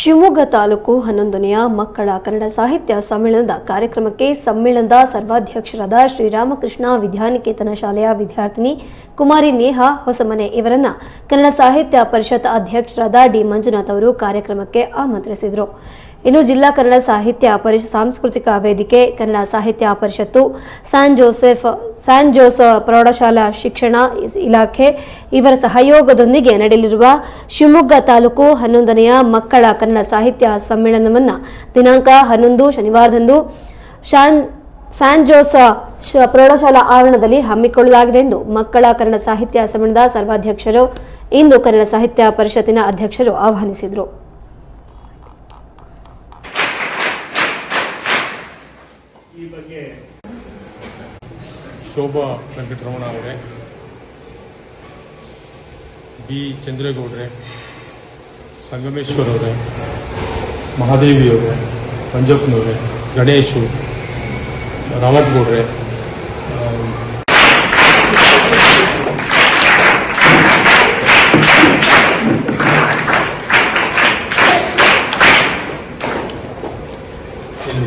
ಶಿವಮೊಗ್ಗ ತಾಲೂಕು ಹನ್ನೊಂದನೆಯ ಮಕ್ಕಳ ಕನ್ನಡ ಸಾಹಿತ್ಯ ಸಮ್ಮೇಳನದ ಕಾರ್ಯಕ್ರಮಕ್ಕೆ ಸಮ್ಮೇಳನದ ಸರ್ವಾಧ್ಯಕ್ಷರಾದ ಶ್ರೀರಾಮಕೃಷ್ಣ ವಿದ್ಯಾನಿಕೇತನ ಶಾಲೆಯ ವಿದ್ಯಾರ್ಥಿನಿ ಕುಮಾರಿ ನೇಹಾ ಹೊಸಮನೆ ಇವರನ್ನ ಕನ್ನಡ ಸಾಹಿತ್ಯ ಪರಿಷತ್ ಅಧ್ಯಕ್ಷರಾದ ಡಿ ಮಂಜುನಾಥ್ ಅವರು ಕಾರ್ಯಕ್ರಮಕ್ಕೆ ಆಮಂತ್ರಿಸಿದರು. ಇನ್ನು ಜಿಲ್ಲಾ ಕನ್ನಡ ಸಾಹಿತ್ಯ ಪರಿಷತ್ ಸಾಂಸ್ಕೃತಿಕ ವೇದಿಕೆ ಕನ್ನಡ ಸಾಹಿತ್ಯ ಪರಿಷತ್ತು, ಸ್ಯಾನ್ ಜೋಸೆಫ್, ಸ್ಯಾನ್ ಜೋಸ್ ಪ್ರೌಢಶಾಲಾ ಶಿಕ್ಷಣ ಇಲಾಖೆ ಇವರ ಸಹಯೋಗದೊಂದಿಗೆ ನಡೆಯಲಿರುವ ಶಿವಮೊಗ್ಗ ತಾಲೂಕು ಹನ್ನೊಂದನೆಯ ಮಕ್ಕಳ ಕನ್ನಡ ಸಾಹಿತ್ಯ ಸಮ್ಮೇಳನವನ್ನು ದಿನಾಂಕ ಹನ್ನೊಂದು, ಶನಿವಾರದಂದು ಶಾನ್, ಸ್ಯಾನ್ ಜೋಸ್ ಪ್ರೌಢಶಾಲಾ ಆವರಣದಲ್ಲಿ ಹಮ್ಮಿಕೊಳ್ಳಲಾಗಿದೆ ಎಂದು ಮಕ್ಕಳ ಕನ್ನಡ ಸಾಹಿತ್ಯ ಸಮ್ಮೇಳನದ ಸರ್ವಾಧ್ಯಕ್ಷರು, ಇಂದು ಕನ್ನಡ ಸಾಹಿತ್ಯ ಪರಿಷತ್ತಿನ ಅಧ್ಯಕ್ಷರು ಆಹ್ವಾನಿಸಿದರು. ಈ ಬಗ್ಗೆ ಶೋಭಾ ವೆಂಕಟರಮಣ ಅವರೇ ಬಿ ಚಂದ್ರೇಗೌಡ್ರೆ ಸಂಗಮೇಶ್ವರ್ ಅವರೇ ಮಹಾದೇವಿ ಅವರೇ ಮಂಜಪ್ಪನವರೇ ಗಣೇಶು ರಾಮಪ್ಪ ಗೌಡ್ರೆ. ಇಲ್ಲಿ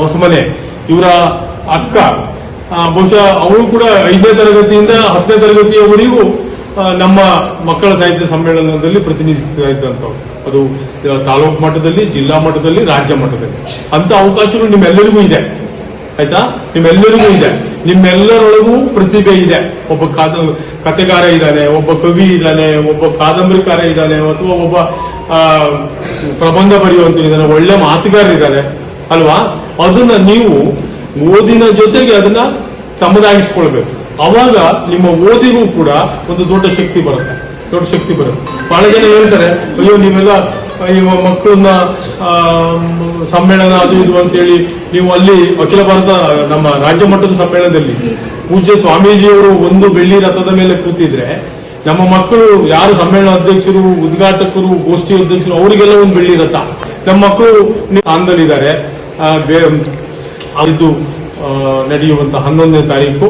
ಹೊಸಮನೆ, ಇವರ ಅಕ್ಕ. ಬಹುಶಃ ಅವಳು ಕೂಡ ಐದನೇ ತರಗತಿಯಿಂದ ಹತ್ತನೇ ತರಗತಿಯವರೆಗೂ ನಮ್ಮ ಮಕ್ಕಳ ಸಾಹಿತ್ಯ ಸಮ್ಮೇಳನದಲ್ಲಿ ಪ್ರತಿನಿಧಿಸ್ತಾ ಇದ್ದಂಥವ್ರು ಅದು ತಾಲೂಕು ಮಟ್ಟದಲ್ಲಿ, ಜಿಲ್ಲಾ ಮಟ್ಟದಲ್ಲಿ, ರಾಜ್ಯ ಮಟ್ಟದಲ್ಲಿ. ಅಂತ ಅವಕಾಶಗಳು ನಿಮ್ಮೆಲ್ಲರಿಗೂ ಇದೆ. ಆಯ್ತಾ? ನಿಮ್ಮೆಲ್ಲರಿಗೂ ಇದೆ. ನಿಮ್ಮೆಲ್ಲರೊಳಗೂ ಪ್ರತಿಭೆ ಇದೆ. ಒಬ್ಬ ಕಾದ, ಕಥೆಗಾರ ಇದ್ದಾನೆ, ಒಬ್ಬ ಕವಿ ಇದ್ದಾನೆ, ಒಬ್ಬ ಕಾದಂಬರಿಕಾರ ಇದ್ದಾನೆ, ಅಥವಾ ಒಬ್ಬ ಪ್ರಬಂಧ ಬರೆಯುವಂತ ಇದ್ದಾನೆ, ಒಳ್ಳೆ ಮಾತುಗಾರ ಇದ್ದಾರೆ, ಅಲ್ವಾ? ಅದನ್ನ ನೀವು ಓದಿನ ಜೊತೆಗೆ ಅದನ್ನ ತಮ್ಮದಾಗಿಸ್ಕೊಳ್ಬೇಕು. ಅವಾಗ ನಿಮ್ಮ ಓದಿಗೂ ಕೂಡ ಒಂದು ದೊಡ್ಡ ಶಕ್ತಿ ಬರುತ್ತೆ. ದೊಡ್ಡ ಶಕ್ತಿ ಬರುತ್ತೆ. ಬಹಳ ಜನ ಹೇಳ್ತಾರೆ, ಅಯ್ಯೋ, ನೀವೆಲ್ಲ ಅಯ್ಯೋ ಮಕ್ಕಳನ್ನ ಸಮ್ಮೇಳನ ಅದು ಇದು ಅಂತೇಳಿ ನೀವು ಅಲ್ಲಿ ಅಖಿಲ ಭಾರತ ನಮ್ಮ ರಾಜ್ಯ ಮಟ್ಟದ ಸಮ್ಮೇಳನದಲ್ಲಿ ಪೂಜ್ಯ ಸ್ವಾಮೀಜಿಯವರು ಒಂದು ಬೆಳ್ಳಿ ರಥದ ಮೇಲೆ ಕೂತಿದ್ರೆ ನಮ್ಮ ಮಕ್ಕಳು ಯಾರು ಸಮ್ಮೇಳನ ಅಧ್ಯಕ್ಷರು, ಉದ್ಘಾಟಕರು, ಗೋಷ್ಠಿ ಅಧ್ಯಕ್ಷರು, ಅವರಿಗೆಲ್ಲ ಒಂದು ಬೆಳ್ಳಿ ರಥ. ನಮ್ಮ ಮಕ್ಕಳು ಸ್ಥಾನದಲ್ಲಿದ್ದಾರೆ. ಇದು ನಡೆಯುವಂತ ಹನ್ನೊಂದನೇ ತಾರೀಕು.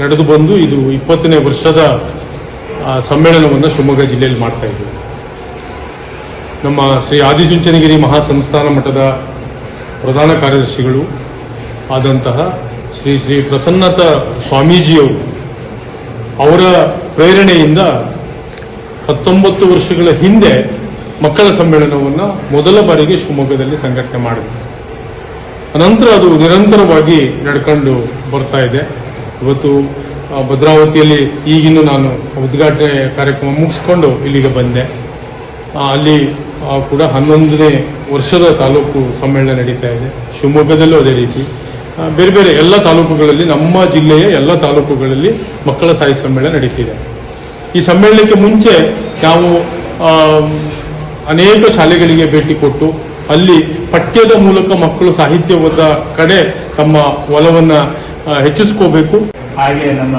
ನಡೆದು ಬಂದು ಇದು ಇಪ್ಪತ್ತನೇ ವರ್ಷದ ಸಮ್ಮೇಳನವನ್ನು ಶಿವಮೊಗ್ಗ ಜಿಲ್ಲೆಯಲ್ಲಿ ಮಾಡ್ತಾ ಇದ್ದೀವಿ. ನಮ್ಮ ಶ್ರೀ ಆದಿಚುಂಚನಗಿರಿ ಮಹಾಸಂಸ್ಥಾನ ಮಠದ ಪ್ರಧಾನ ಕಾರ್ಯದರ್ಶಿಗಳು ಆದಂತಹ ಶ್ರೀ ಶ್ರೀ ಪ್ರಸನ್ನತ ಸ್ವಾಮೀಜಿಯವರು ಅವರ ಪ್ರೇರಣೆಯಿಂದ ಹತ್ತೊಂಬತ್ತು ವರ್ಷಗಳ ಹಿಂದೆ ಮಕ್ಕಳ ಸಮ್ಮೇಳನವನ್ನು ಮೊದಲ ಬಾರಿಗೆ ಶಿವಮೊಗ್ಗದಲ್ಲಿ ಸಂಘಟನೆ ಮಾಡಿದೆ ಅನಂತರ ಅದು ನಿರಂತರವಾಗಿ ನಡ್ಕೊಂಡು ಬರ್ತಾ ಇದೆ. ಇವತ್ತು ಭದ್ರಾವತಿಯಲ್ಲಿ ಈಗಿನ್ನೂ ನಾನು ಉದ್ಘಾಟನೆ ಕಾರ್ಯಕ್ರಮ ಮುಗಿಸ್ಕೊಂಡು ಇಲ್ಲಿಗೆ ಬಂದೆ. ಅಲ್ಲಿ ಕೂಡ ಹನ್ನೊಂದನೇ ವರ್ಷದ ತಾಲೂಕು ಸಮ್ಮೇಳನ ನಡೀತಾ ಇದೆ. ಶಿವಮೊಗ್ಗದಲ್ಲೂ ಅದೇ ರೀತಿ. ಬೇರೆ ಬೇರೆ ಎಲ್ಲ ತಾಲೂಕುಗಳಲ್ಲಿ, ನಮ್ಮ ಜಿಲ್ಲೆಯ ಎಲ್ಲ ತಾಲೂಕುಗಳಲ್ಲಿ ಮಕ್ಕಳ ಸಾಹಿತ್ಯ ಸಮ್ಮೇಳನ ನಡೀತಿದೆ. ಈ ಸಮ್ಮೇಳನಕ್ಕೆ ಮುಂಚೆ ನಾವು ಅನೇಕ ಶಾಲೆಗಳಿಗೆ ಭೇಟಿ ಕೊಟ್ಟು, ಅಲ್ಲಿ ಪಠ್ಯದ ಮೂಲಕ ಮಕ್ಕಳು ಸಾಹಿತ್ಯ ಓದ ಕಡೆ ತಮ್ಮ ಒಲವನ್ನ ಹೆಚ್ಚಿಸ್ಕೋಬೇಕು. ಹಾಗೆ ನಮ್ಮ